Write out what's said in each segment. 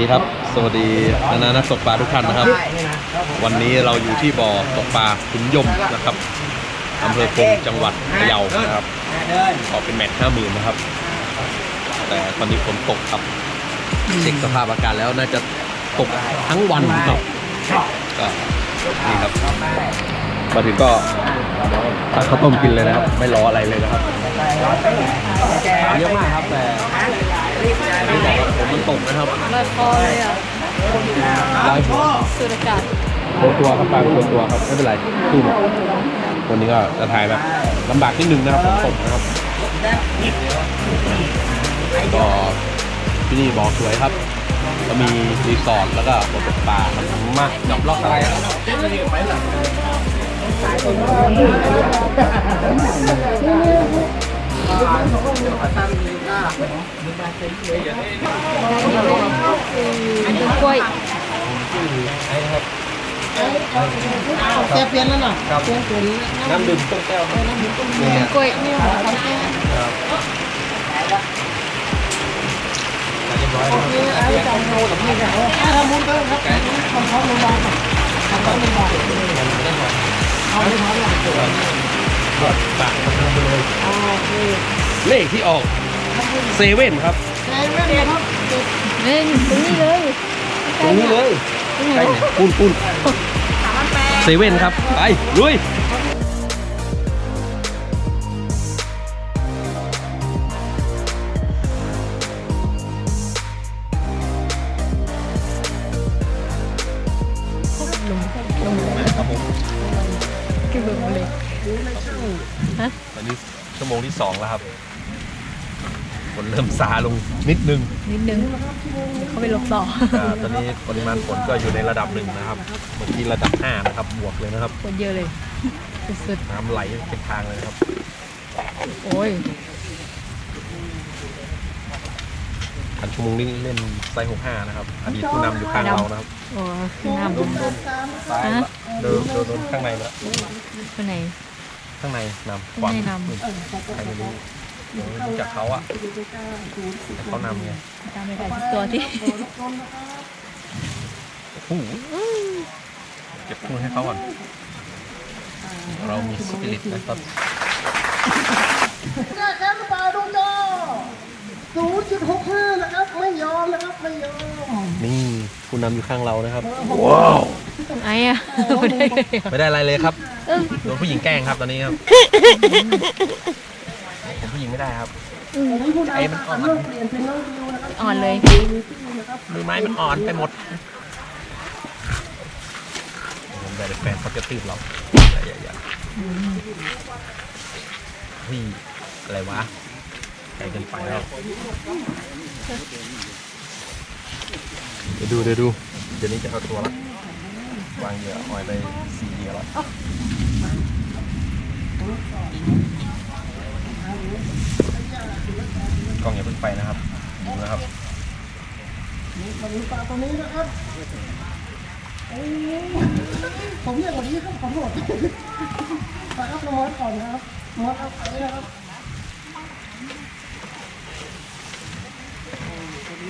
ดีครับ สวัสดีนานานักตกปลาทุกท่านนะครับ วันนี้เราอยู่ที่บ่อตกปลาขุนยมนะครับอำเภอคงจังหวัดพะเยานะครับออกเป็นแมตช์ห้าหมื่นนะครับ แต่ตอนนี้ฝนตกครับเช็คสภาพอากาศแล้วน่าจะตกทั้งวันครับก็นี่ครับมาถึงก็ตักข้าวต้มกินเลยนะครับ ไม่รออะไรเลยนะครับเยอะมากครับแต่ ไม่บอกว่าผมมันตกนะครับลอยคอเลยอะลายหัวสูดอากาศตัวตัวครับปลาตัวตัวครับไม่เป็นไรสู้วันนี้ก็จะถ่ายแบบลำบากนิดนึงนะครับฝนตกนะครับก็ที่นี่บอกสวยครับก็มีรีสอร์ทแล้วก็บ่อตกปลาครับมาจับล็อกอะไรครับอัน นี้กล้วย แกเปลี่ยนแล้วน่ะ ครับ เปลี่ยนตัวนี้ น้ำดื่มต้มแก้วครับ กล้วย นี่ทำแก้ เรียบร้อย นี่ไอ้จังโมกับนี่ครับถ้าทำมุ้งเติมครับทำพร้อมลงมาทำพร้อมลงมาเอาไปพร้อมหลังตัว ปากมันทำไปเลย อ่าโอเค เลขที่ออก เซเว่นครับใช้แว่นนะครับเล่นตรงนี้เลยตรงนี้เลยตรงไหนใช่เนี่ยปุ้นปุ้นเซเว่นครับ ไปลุยลงลงครับผมคือลงเลยฮะตอนนี้ชั่วโมงที่สองแล้วครับ ฝนเริ่มซาลงนิดนึงนิดนึงเขาไปลบต่ออ่าตอนนี้ปริมาณฝนก็อยู่ในระดับหนึ่งนะครับ เมื่อกี้ระดับห้านะครับบวกเลยนะครับ คนเยอะเลย สุดน้ำไหลเป็นทางเลยนะครับ ๆ โอ้ยพันชั่วโมงนี้เล่นไซส์หกห้านะครับ อดีตผู้นำอยู่ข้างเรานะครับโอ้น้ำโดนโดนซ้ายละโดนโดนโดนข้างในละคนไหนข้างในนำข้างในนำอืมใครไม่รู้ เดี๋ยวรู้จักเขาอะแต่เขานำไงจำไม่ได้ทุกตัวที่โอ้โหเก็บคู่ให้เขาก่อน เรามีสปิริตนะครับแก้แค้นหรือเปล่าดูจอศูนย์จุดหกห้านะครับ ไม่ยอมนะครับ ไม่ยอม นี่ผู้นำอยู่ข้างเรานะครับไอ้อะไม่ได้เลยอะไม่ได้อะไรเลยครับเออโดนผู้หญิงแกล้งครับตอนนี้ครับ ผมผู้หญิงไม่ได้ครับผู้ไอ้มันอ่อนเริ่มเปลี่ยนเป็นน้องดิวนะครับอ่อนเลยมือไม้มันอ่อนไปหมดผมได้แต่แฟนเขาจะตืบเราอย่าอย่าอย่าพี่อะไรวะไกลเกินไปแล้วเดี๋ยวดูเดี๋ยวดู เดี๋ยวนี้จะเอาตัวละวางเหยื่อออยไปสี่เหยื่อละ กล้องอย่าเพิ่งไปนะครับดูนะครับมาดูปลาตัวนี้นะครับโอ้ยผมเรียกว่านี้ครับขอโทษปลาครับน้องมอสก่อนนะครับมอสเอาไปนะครับด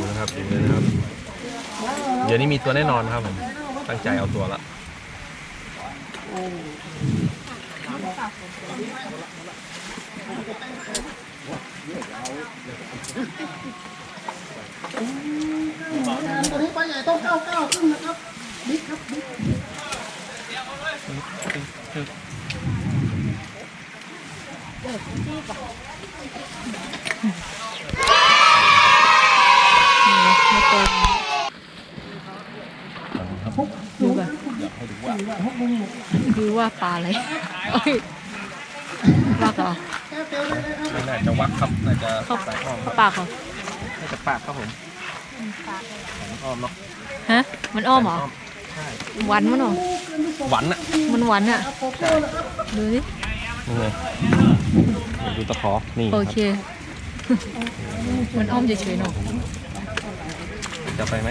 ูนะครับดูเลยนะครับ เดี๋ยวนี้มีตัวแน่นอนครับผม ตั้งใจเอาตัวละตัวนี้ปลาใหญ่ต้องเก้าเก้าขึ้นนะครับบิ๊กครับบิ๊ก นี่ไม่ตรงดูแบบ อยากให้ดูว่า ดูว่าปลาอะไรเอ้ยว่าเหรอแก้เตียวเลยนะครับไม่น่าจะวักครับน่าจะเขาสายอ้อมคเขารับปากเขาน่าจะปากครับผมสายอ้อมเนาะฮะ มันอ้อมเหรอสายใช่หวานมันเหรอ หวานอะมันหวานอะโคโค่นะครับดูสินี่ไงดูตะขอนี่โอคเค มันอ้อมเฉยๆเนาะรับจะไปไหม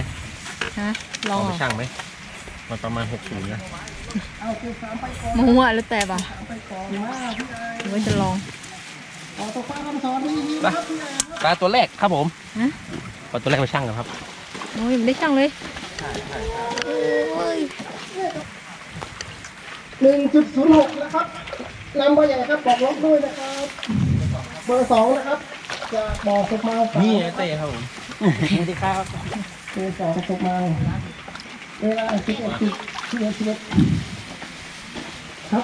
ฮะลองเอาเหไปรอช่างไหม มันประมาณหกศูนย์นะเอาเก็บสามไปก่อนมั่วแล้วแต่ป่ะสามไปก่อนมาพี่ไอ้หรือว่าจะลองเอาตัวฟ้าคำสอนดีๆนะครับพี่ไอ้ครับปลาตัวแรกครับผมฮะปลาตัวแรกไปช่างกันครับโอ้ยไม่ได้ช่างเลยโอ้ยหนึ่งจุดศูนย์หกนะครับลำเบอร์ใหญ่ครับบอกลบด้วยนะครับเบอร์สองนะครับ จะบอกศพมาฝากนี่เต้ครับผมสวัสดีครับเบอร์สองศพมา เวลาสิบเอ็ดสิบสิบเอ็ดสิบเอ็ดครับ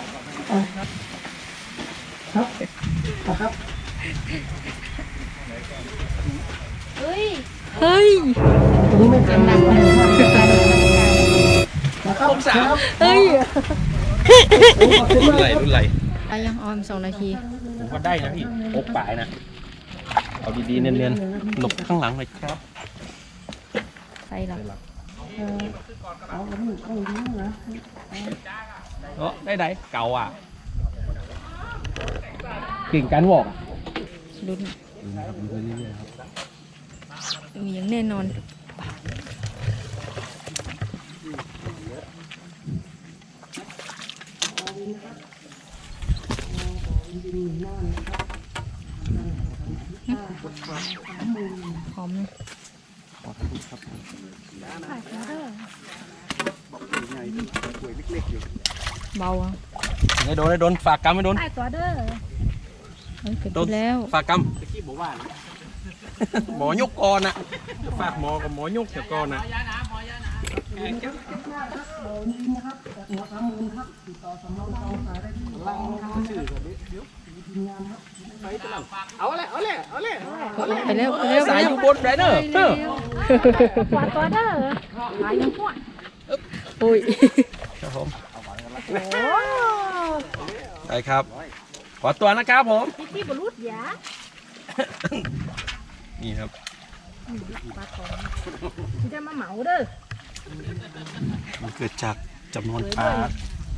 อะครับอะครับเฮ้ย เฮ้ยตัวนี้ไม่เป็นไรนะครับครับเฮ้ยขอบคุณรุ่นมาไหลครับรุ่นไหลไปยังออมสองนาที ผมว่าได้นะพี่โอกปลายนะ เอาดีๆเนียนๆหลบข้างหลังเลยครับไปหรอเอ อเอาแล้วมึงเอาดีนะเออได้ไดเก่าอะเก่งการวอกอะลุ้นมีอย่างแน่นอนหอมเลย เบาอะไม่โดนไม่โดนฝากกรรมไม่โดนใต้ตัวเด้อเฮ้ยเกิดโดนขึ้นแล้วฝากกรรมหมอยกก่อนนะฝากหมอกับหมอยกเดี๋ยวก่อนนะไปแล้วไปแล้วไปแล้ว สายอยู่บนไรเนอร์ เออกวาดตัวเด้อหายยังพวดโอ้ยครับผมไปครับ ขอตัวนะครับผมพี่บรุษยานี่ครับที่จะมาเหมาเด้อมันเกิดจากจำนวนปลา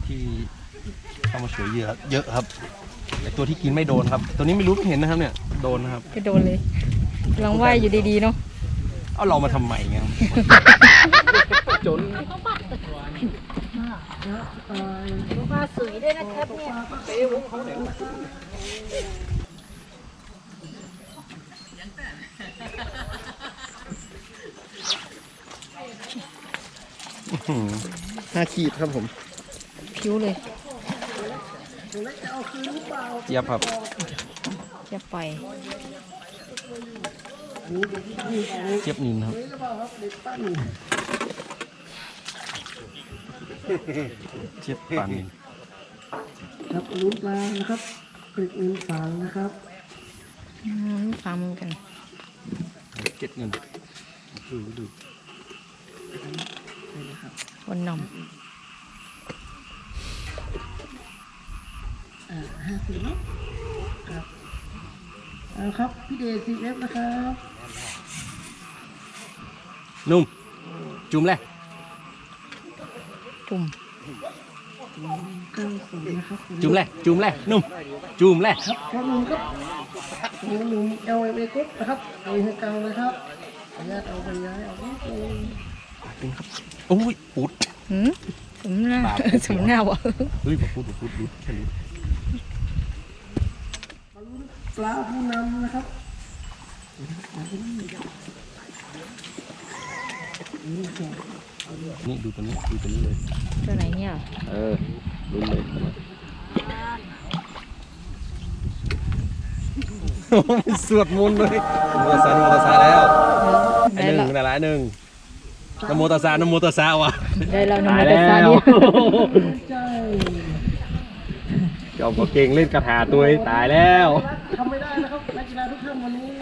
ที่เข้ามาช่วยเหยื่อเยอะครับไอตัวที่กินไม่โดนครับ ตัวนี้ไม่รู้ไม่เห็นนะครับเนี่ย โดนนะครับก็โดนเลยกำลังว่ายอยู่ดีๆเนาะ เอาเรามาทำไมเงี้ยจนปลาสวยด้วยนะครับเนี่ยห้าขีดครับผมผิวเลยเจี๊ยบครับจะไป เจี๊ยบนินครับเจี๊ยบปลานินครับลุ้นปลานะครับปลิกอื่นฝังนะครับอืมฟังเหมือนกันเจ็ดเงินดูดูวันหน่อมอ่าห้าสิบเนาะครับเอาครับ พี่เดชซีเอฟนะครับ นุ่ม จุ่มเลยจุ่มเก้าสิบนะครับจุ่มเลยจุ่มเลยนุ่ม จุ่มเลยครับครับหนุ่มครับหนุ่มหนุ่มเอลเอกุ๊บนะครับเอาให้เกาเลยครับขออนุญาตเอาไปย้ายเอาไปเองโอ้ยปุดหืมสมหน้าปากสมหน้าวะเฮ้ยบอกพูดบอกพูดดูแค่นี้ปลาผู้นำนะครับ นี่ดูตัวนี้ดูตัวนี้เลยตัวไหนเนี่ยเออลุ้นเลยสวดมนต์เลยนโมตัสสะนโมตัสสะแล้วไอ้ได้หแล้วนึ่งนั่นแหละหนึ่งนโมตัสสะนโมตัสสะวะได้แล้วนะตายโมตัสแล้สะนี่จอมก็เก่งเล่นกระถาตัวตายแล้วทำไม่ได้นะครับนักกีฬาทุกท่านวันนี้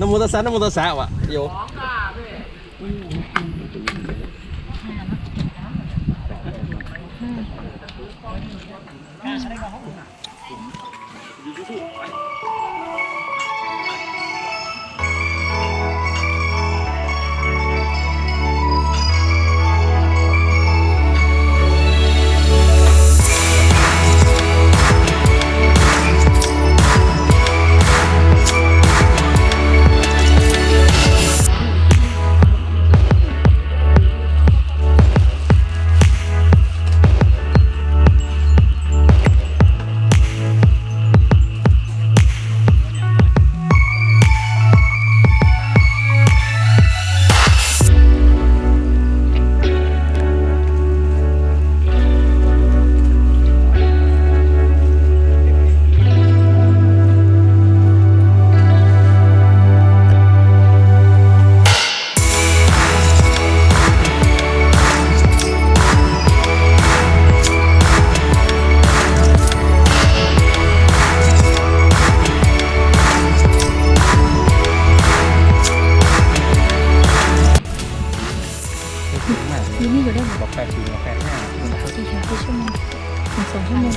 นโมตัสสะนโมตัสสะวะโยอืม นี่ก็ได้หมดล็อกแปดสี่ล็อกแปดห้ากี่ชั่วโมงกี่ชั่วโมงถึงสองชั่วโมง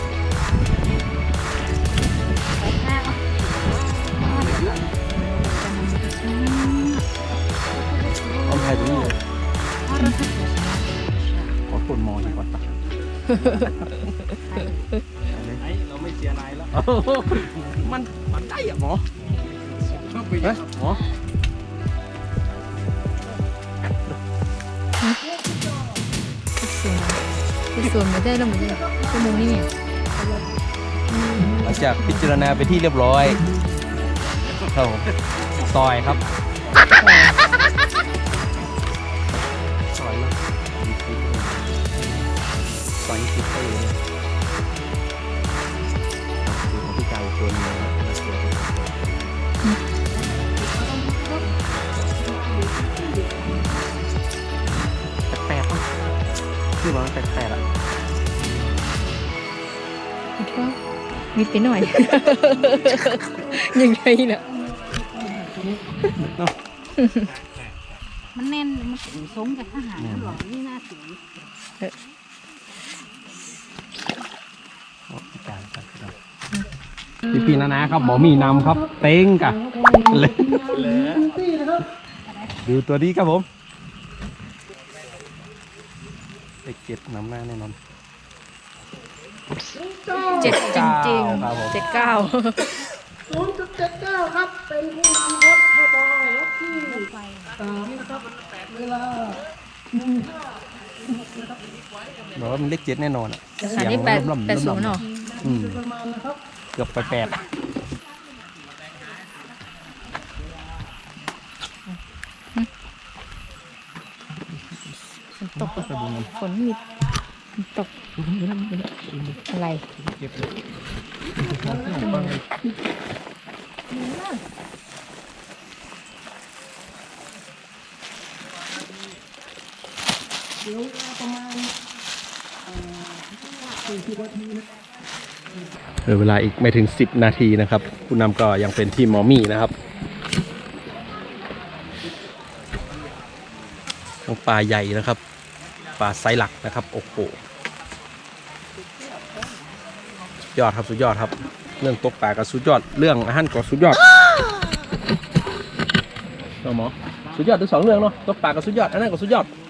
เอาแพรตรงนี้เลยขอคนมองดีกว่าปะเราไม่เสียนายแล้ว มัน มันได้อะหมอเฮ้ยหมอ ส่วนที่ส่วนไม่ได้แล้วไม่ได้ชั่วโมงนี้เนี่ยหลังจากพิจารณาไปที่เรียบร้อยครับผมซอยครับซอยแล้วซอยยี่สิบไปเลยดูของพี่กายตัวนี้นะครับ ชื่อมันแปลกๆอะคิดว่าวิดไปหน่อย ยังไงน่ะมันแน่นมันถึงสูงกับทหารหลวงนี่น่าถือพี่พี่นานาครับหมอมีนำครับ เต็งกะเลยที่นะครับดูตัวนี้ครับผม เลขเจ็ดนำหน้าแน่นอนเจ็ดจริงครับผมๆเจ็ดเก้าศูนย์จุดเจ็ดเก้าครับ เป็นผู้นำครับพบรถที่สามนะครับเวลาหนึ่งห้าบอกว่ามันเลขเจ็ดแน่นอนอะอันนี้แปดล่ำๆแปดศูนย์เหรออืมประมาณนะครับเกือบไปแปด ฝนตกฝนมีตกอะไรเก็บเลยเดี๋ยวประมาณสี่สิบนาทีนะเหลือเวลาอีกไม่ถึง 10 นาทีนะครับ ผู้นำก็ยังเป็นทีมหมอมี่นะครับทั้งปลาใหญ่นะครับ ปลาไซส์หลักนะครับโอ้โหสุดยอดครับสุดยอดครับ เรื่องตกปลาก็สุดยอด เรื่องอาหารก็สุดยอดเนาะหมอสุดยอดทั้งสองเรื่องเนาะตกปลาก็สุดยอดอันนั้นก็สุดยอดได้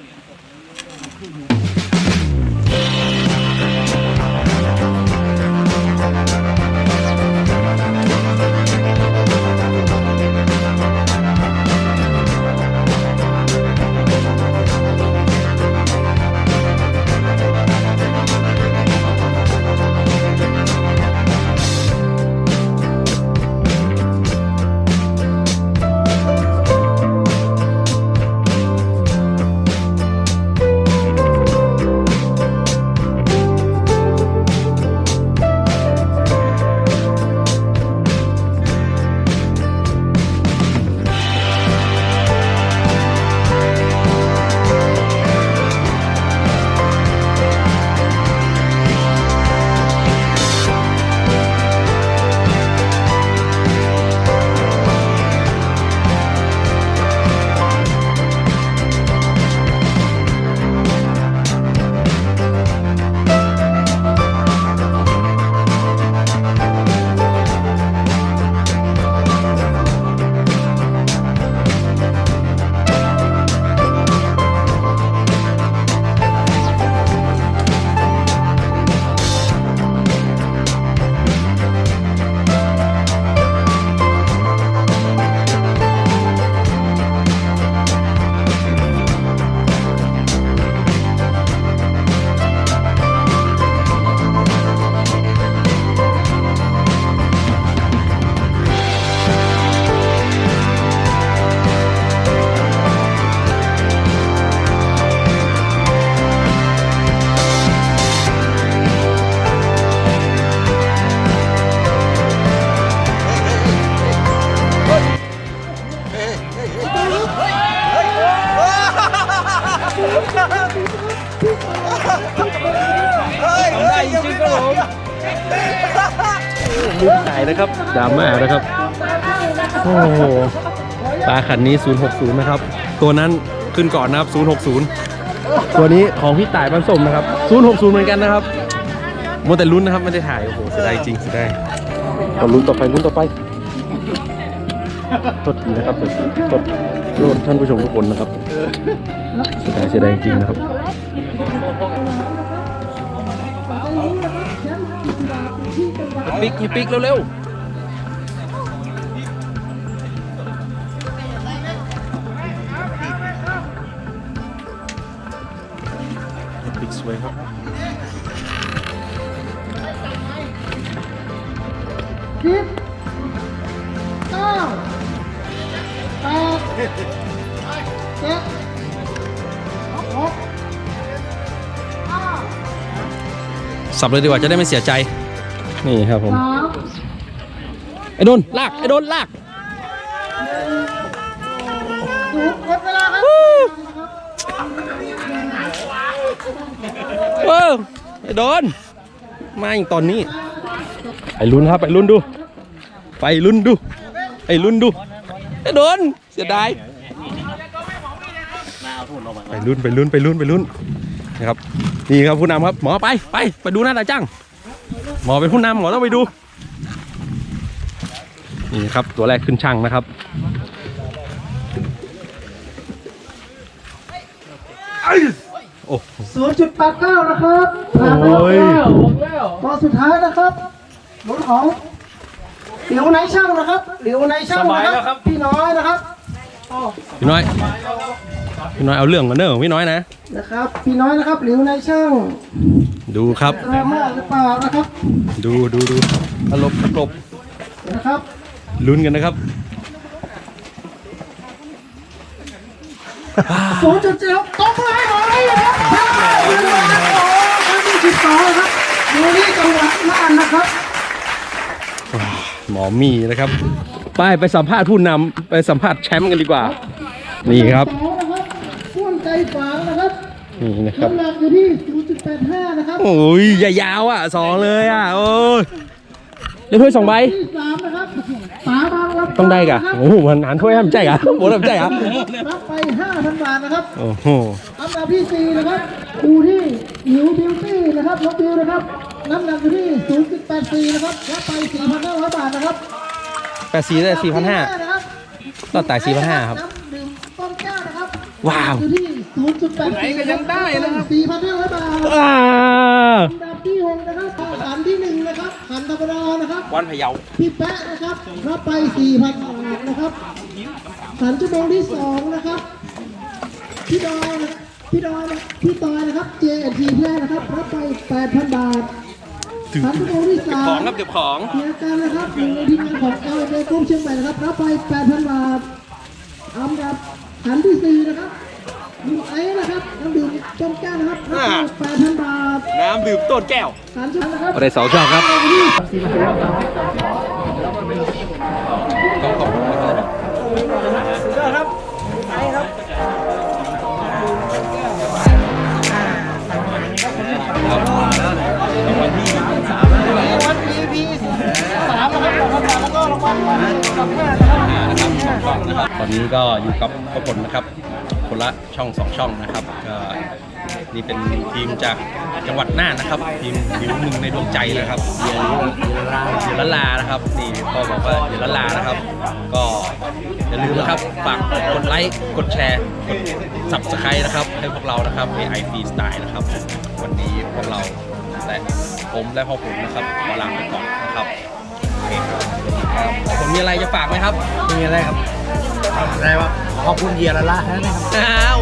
ดราม่านะครับโอ้โหปลาขันนี้ 060 นะครับ ตัวนั้นขึ้นก่อนนะครับ 060 ตัวนี้ของพี่ต่ายบรรสมนะครับ 060 เหมือนกันนะครับโมวแต่ลุ้นนะครับไม่ได้ถ่ายโอ้โหเสียดายจริงเสียดายเอาลุ้นต่อไปลุ้นต่อไปโทษทีนะครับโทษโทษโทษท่านผู้ชมทุกคนนะครับเสียดายเสียดายจริงนะครับปิกปิกเร็วๆ สวยครับสิบเก้าแปดเจ็ดหกสับเลยดีกว่าจะได้ไม่เสียใจ นี่ครับผม สามไอ้โดนลาก ไอ้โดนลากหยุดหมดเวลาครับ เออไอ้โดน มาอย่างตอนนี้ ไอ้ลุ้นครับไอ้ลุ้นดู ไปลุ้นดู ไอ้ลุ้นดู ไอ้โดน เสียดาย ไปลุ้นไปลุ้นไปลุ้นไปลุ้นนะครับ นี่ครับผู้นำครับ หมอไปไปไปดูหน้าตาจ้างหมอเป็นผู้นำหมอต้องไปดู นี่ครับตัวแรกขึ้นช่างนะครับ โอ้ศูนย์จุดแปดเก้านะครับผ่านไปโอ้ยแล้วตอนสุดท้ายนะครับรถของเหลียวในช่างนะครับเหลียวในช่างนะครับพี่น้อยนะครับพี่น้อย พี่น้อยเอาเรื่องกันเนอะพี่น้อยนะ นะครับ พี่น้อยนะครับเหลียวในช่างดูครับ ดราม่าหรือเปล่านะครับดูดูดูตลบตลบนะครับลุ้นกันนะครับ ศูนย์จุดเจ็ดตบเลยหน่อยนะครับครั้งที่สิบสองนะครับอยู่ที่จังหวัดน่านนะครับ หมอมีนะครับ ไปไปสัมภาษณ์ผู้นำไปสัมภาษณ์แชมป์กันดีกว่า นี่ครับ สองนะครับส่วนใจฝางนะครับนี่นะครับ น้ำหนักอยู่ที่0.85นะครับโอ้ยอย่ายาวอะสองเลยอะ โอ้ยได้ถ้วยสองใบที่สามนะครับป๋าบางรับ ต้องได้กะโอ้โหมันหันถ้วยให้มันใจกะโอ้โหทำใจกะรับไป5,000บาทนะครับโอ้โหอันดับที่สี่นะครับดูที่หิวบิวตี้นะครับน้องบิวนะครับน้ำหนักอยู่ที่0.84นะครับรับไป4,500บาทนะครับแปดสี่ได้สี่พันห้านะครับต่อตายสี่พันห้าครับน้ำดื่มต้น แก้วนะครับว้าวอยู่ที่0.84ไหนก็ยังได้นะครับ4,500บาทอ่าอันดับที่หกนะครับขันที่หนึ่งนะครับขันธรรมดานะครับวันพะเยาพี่แปะนะครับรับไป4,000บาทนะครับขันชั่วโมงที่สองนะครับพี่ดอยนะพี่ดอยนะพี่ตอยนะครับ JNT แพร่นะครับรับไป8,000บาทขันชั่วโมงที่สามของครับเก็บของเพียงกันนะครับหนึ่งในทีมงานของเอลเดกรุ๊ปเชียงใหม่นะครับรับไป 8,000 บาทอันดับขันที่สี่นะครับ ดูไอ้นะครับน้ำดื่มต้มแก้วนะครับรับไป8,000บาทน้ำดื่มต้นแก้วขันชั่วโมงนะครับได้สองช่องครับต้องขอบคุณนะครับตอนนี้ก็อยู่กับพระพลนะครับ คนละช่องสองช่องนะครับก็นี่เป็นทีมจากจังหวัดน่านนะครับ ทีมทีมหนึ่งในดวงใจนะครับเยอละลานะครับนี่พ่อบอกว่าเยละลานะครับ ก็อย่าลืมนะครับฝากกดไลค์กดแชร์กด subscribe นะครับ ให้พวกเรานะครับ AI Free Style นะครับ วันนี้พวกเราและผมและพ่อผมนะครับขอลาไปก่อนนะครับโอเคครับผมมีอะไรจะฝากไหมครับมีอะไรครับ อะไรวะขอบคุณเยียร์ละละนะครับอ้าว